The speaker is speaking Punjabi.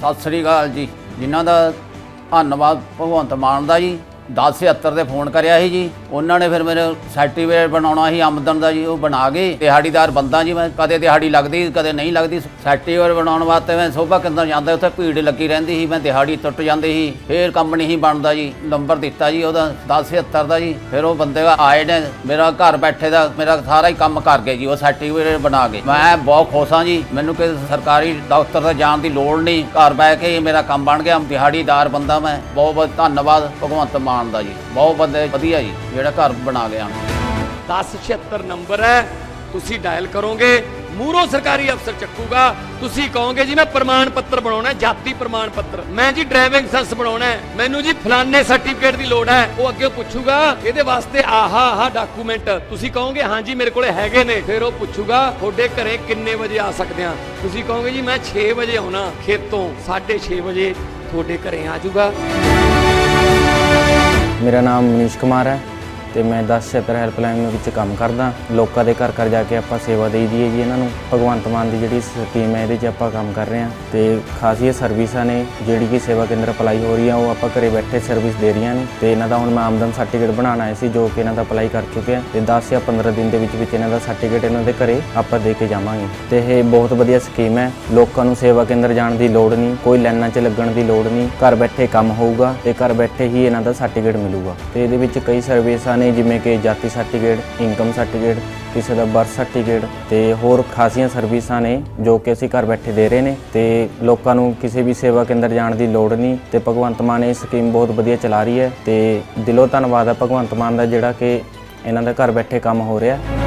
ਸਤਿ ਸ੍ਰੀ ਅਕਾਲ ਜੀ। ਜਿਨ੍ਹਾਂ ਦਾ ਧੰਨਵਾਦ ਭਗਵੰਤ ਮਾਨ ਦਾ ਜੀ। 1076 ਤੇ ਫੋਨ ਕਰਿਆ ਸੀ ਜੀ। ਉਹਨਾਂ ਨੇ ਫਿਰ ਮੇਰੇ ਸਰਟੀਫਿਕੇਟ ਬਣਾਉਣਾ ਸੀ, ਆਮਦਨ ਦਾ ਜੀ, ਉਹ ਬਣਾ ਗਏ। ਦਿਹਾੜੀਦਾਰ ਬੰਦਾ ਜੀ, ਮੈਂ ਕਦੇ ਦਿਹਾੜੀ ਲੱਗਦੀ, ਕਦੇ ਨਹੀਂ ਲੱਗਦੀ। ਸਰਟੀਫਿਕੇਟ ਬਣਾਉਣ ਵਾਸਤੇ ਮੈਂ ਸੋਭਾ ਕਿੰਦਰ ਜਾਂਦਾ, ਉੱਥੇ ਭੀੜ ਲੱਗੀ ਰਹਿੰਦੀ ਸੀ, ਮੈਂ ਦਿਹਾੜੀ ਟੁੱਟ ਜਾਂਦੀ ਸੀ। ਫਿਰ ਕੰਮ ਨਹੀਂ ਬਣਦਾ ਜੀ, ਨੰਬਰ ਦਿੱਤਾ ਜੀ, ਉਹਦਾ 1076 ਦਾ ਜੀ। ਫਿਰ ਉਹ ਬੰਦੇ ਆਏ ਨੇ, ਮੇਰਾ ਘਰ ਬੈਠੇ ਦਾ, ਮੇਰਾ ਸਾਰਾ ਹੀ ਕੰਮ ਕਰ ਗਏ ਜੀ, ਉਹ ਸਰਟੀਫਿਕੇਟ ਬਣਾ ਕੇ ਮੈਂ ਬਹੁਤ ਖੁਸ਼ ਹਾਂ ਜੀ, ਮੈਨੂੰ ਕਿਸੇ ਸਰਕਾਰੀ ਦਫ਼ਤਰ ਤੇ ਜਾਣ ਦੀ ਲੋੜ ਨਹੀਂ, ਘਰ ਬੈ ਕੇ ਮੇਰਾ ਕੰਮ ਬਣ ਗਿਆ, ਦਿਹਾੜੀਦਾਰ ਬੰਦਾ ਮੈਂ ਬਹੁਤ ਬਹੁਤ ਧੰਨਵਾਦ, ਭਗਵੰਤ ਮਾਨ। ਦਾ ਜੀ। ਬਹੁਤ ਬੰਦੇ ਵਧੀਆ ਜੀ, ਜਿਹੜਾ ਘਰ ਬਣਾ ਗਿਆ। 1076 ਨੰਬਰ ਹੈ, ਤੁਸੀਂ ਡਾਇਲ ਕਰੋਗੇ ਮੂਰੋ ਸਰਕਾਰੀ ਅਫਸਰ ਚੱਕੂਗਾ, ਤੁਸੀਂ ਕਹੋਗੇ, ਜੀ ਮੈਂ ਪ੍ਰਮਾਣ ਪੱਤਰ ਬਣਾਉਣਾ ਜਾਤੀ ਪ੍ਰਮਾਣ ਪੱਤਰ। ਮੈਂ ਜੀ ਡਰਾਈਵਿੰਗ ਲਾਇਸੈਂਸ ਬਣਾਉਣਾ ਮੈਨੂੰ ਜੀ ਫਲਾਣੇ ਸਰਟੀਫਿਕੇਟ ਦੀ ਲੋੜ ਹੈ। ਉਹ ਅੱਗੇ ਪੁੱਛੂਗਾ, ਇਹਦੇ ਵਾਸਤੇ ਆਹਾ ਆਹਾ ਡਾਕੂਮੈਂਟ ਤੁਸੀਂ ਕਹੋਗੇ ਹਾਂਜੀ ਮੇਰੇ ਕੋਲੇ ਹੈਗੇ ਨੇ। ਫਿਰ ਉਹ ਪੁੱਛੂਗਾ, ਤੁਹਾਡੇ ਘਰੇ ਕਿੰਨੇ ਵਜੇ ਆ ਸਕਦੇ ਆ? ਤੁਸੀਂ ਕਹੋਗੇ, ਜੀ ਮੈਂ 6 ਵਜੇ ਆਉਣਾ, ਖੇਤੋਂ 6:30 ਵਜੇ ਤੁਹਾਡੇ ਘਰੇ ਆ ਜਾਊਗਾ। ਮੇਰਾ ਨਾਮ ਮਨੀਸ਼ ਕੁਮਾਰ ਹੈ। ਤੇ ਮੈਂ 1076 ਹੈਲਪਲਾਈਨ ਵਿੱਚ ਕੰਮ ਕਰਦਾ। ਲੋਕਾਂ ਦੇ ਘਰ ਘਰ ਜਾ ਕੇ ਆਪਾਂ ਸੇਵਾ ਦੇਈ ਦੀ ਹੈ ਜੀ ਇਹਨਾਂ ਨੂੰ। ਭਗਵੰਤ ਮਾਨ ਦੀ ਜਿਹੜੀ ਸਕੀਮ ਹੈ ਇਹਦੇ 'ਚ ਆਪਾਂ ਕੰਮ ਕਰ ਰਹੇ ਹਾਂ। ਤੇ ਖਾਸੀਆਂ ਸਰਵਿਸਾਂ ਨੇ, ਜਿਹੜੀ ਕਿ ਸੇਵਾ ਕੇਂਦਰ ਅਪਲਾਈ ਹੋ ਰਹੀ ਆ ਉਹ ਆਪਾਂ ਘਰੇ ਬੈਠੇ ਸਰਵਿਸ ਦੇ ਰਹੀਆਂ ਨੇ। ਤੇ ਇਹਨਾਂ ਦਾ ਹੁਣ ਮੈਂ ਆਮਦਨ ਸਰਟੀਫਿਕੇਟ ਬਣਾਉਣਾ ਆਇਆ ਸੀ, ਜੋ ਕਿ ਇਹਨਾਂ ਦਾ ਅਪਲਾਈ ਕਰ ਚੁੱਕੇ ਆ ਤੇ 10 ਜਾਂ 15 ਦਿਨ ਦੇ ਵਿੱਚ ਵਿੱਚ ਇਹਨਾਂ ਦਾ ਸਰਟੀਫਿਕੇਟ ਇਹਨਾਂ ਦੇ ਘਰੇ ਆਪਾਂ ਦੇ ਕੇ ਜਾਵਾਂਗੇ। ਤੇ ਇਹ ਬਹੁਤ ਵਧੀਆ ਸਕੀਮ ਹੈ। ਲੋਕਾਂ ਨੂੰ ਸੇਵਾ ਕੇਂਦਰ ਜਾਣ ਦੀ ਲੋੜ ਨਹੀਂ, ਕੋਈ ਲਾਈਨਾਂ 'ਚ ਲੱਗਣ ਦੀ ਲੋੜ ਨਹੀਂ। ਘਰ ਬੈਠੇ ਕੰਮ ਹੋਊਗਾ ਤੇ ਘਰ ਬੈਠੇ ਹੀ ਇਹਨਾਂ ਦਾ ਸਰਟੀਫਿਕੇਟ ਮਿਲੂਗਾ। ਤੇ ਇਹਦੇ ਵਿੱਚ ਕਈ ਸਰਵਿਸਾਂ ਨੇ, ਜਿਵੇਂ ਕਿ ਜਾਤੀ ਸਰਟੀਫਿਕੇਟ ਇਨਕਮ ਸਰਟੀਫਿਕੇਟ ਕਿਸੇ ਦਾ ਬਰਥ ਸਰਟੀਫਿਕੇਟ ਤੇ ਹੋਰ ਖਾਸੀਆਂ ਸਰਵਿਸਾਂ ਨੇ ਜੋ ਕਿ ਅਸੀਂ ਘਰ ਬੈਠੇ ਦੇ ਰਹੇ ਨੇ ਤੇ ਲੋਕਾਂ ਨੂੰ ਕਿਸੇ ਵੀ ਸੇਵਾ ਕੇਂਦਰ ਜਾਣ ਦੀ ਲੋੜ ਨਹੀਂ ਤੇ ਭਗਵੰਤ ਮਾਨ ਇਹ ਸਕੀਮ ਬਹੁਤ ਵਧੀਆ ਚਲਾ ਰਹੀ ਹੈ ਤੇ ਦਿਲੋਂ ਧੰਨਵਾਦ ਹੈ ਭਗਵੰਤ ਮਾਨ ਦਾ ਜਿਹੜਾ ਕਿ ਇਹਨਾਂ ਦਾ ਘਰ ਬੈਠੇ ਕੰਮ ਹੋ ਰਿਹਾ।